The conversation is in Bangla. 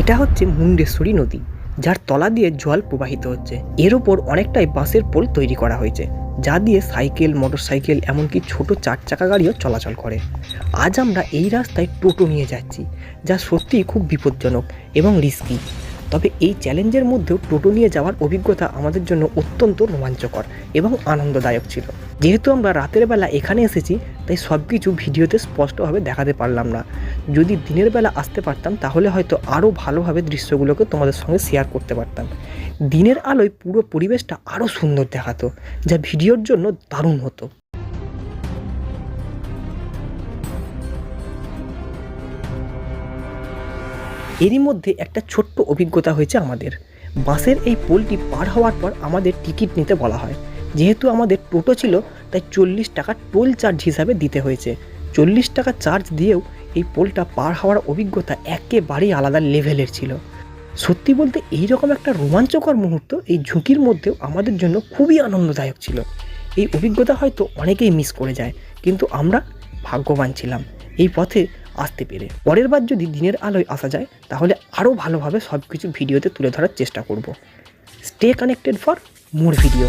এটা হচ্ছে মুন্ডেশ্বরী নদী, যার তলা দিয়ে জল প্রবাহিত হচ্ছে। এর ওপর অনেকটাই বাঁশের পোল তৈরি করা হয়েছে, যা দিয়ে সাইকেল মোটর সাইকেল এমনকি ছোট চার চাকা গাড়িও চলাচল করে। আজ আমরা এই রাস্তায় টোটো নিয়ে যাচ্ছি, যা সত্যিই খুব বিপজ্জনক এবং রিস্কি তবে এই চ্যালেঞ্জের মধ্যেও টোটো নিয়ে যাওয়ার অভিজ্ঞতা আমাদের জন্য অত্যন্ত রোমাঞ্চকর এবং আনন্দদায়ক ছিল। যেহেতু আমরা রাতের বেলা এখানে এসেছি, তাই সব কিছু ভিডিওতে স্পষ্টভাবে দেখাতে পারলাম না। যদি দিনের বেলা আসতে পারতাম, তাহলে হয়তো আরও ভালোভাবে দৃশ্যগুলোকে তোমাদের সঙ্গে শেয়ার করতে পারতাম। দিনের আলোয় পুরো পরিবেশটা আরও সুন্দর দেখাতো, যা ভিডিওর জন্য দারুণ হতো। এরই মধ্যে একটা ছোট্ট অভিজ্ঞতা হয়েছে আমাদের। বাসের এই পোলটি পার হওয়ার পর আমাদের টিকিট নিতে বলা হয়। যেহেতু আমাদের টোটো ছিল, তাই চল্লিশ টাকা টোল চার্জ হিসাবে দিতে হয়েছে। চল্লিশ টাকা চার্জ দিয়েও এই পোলটা পার হওয়ার অভিজ্ঞতা একেবারেই আলাদা লেভেলের ছিল। সত্যি বলতে এই রকম একটা রোমাঞ্চকর মুহূর্ত এই ঝুঁকির মধ্যেও আমাদের জন্য খুবই আনন্দদায়ক ছিল। এই অভিজ্ঞতা হয়তো অনেকেই মিস করে যায়, কিন্তু আমরা ভাগ্যবান ছিলাম। এই পথে আসতে পেরে। পরের বার যদি দিনের আলোয় আসা যায়, তাহলে আরও ভালোভাবে সব কিছু ভিডিওতে তুলে ধরার চেষ্টা করব। Stay connected for more video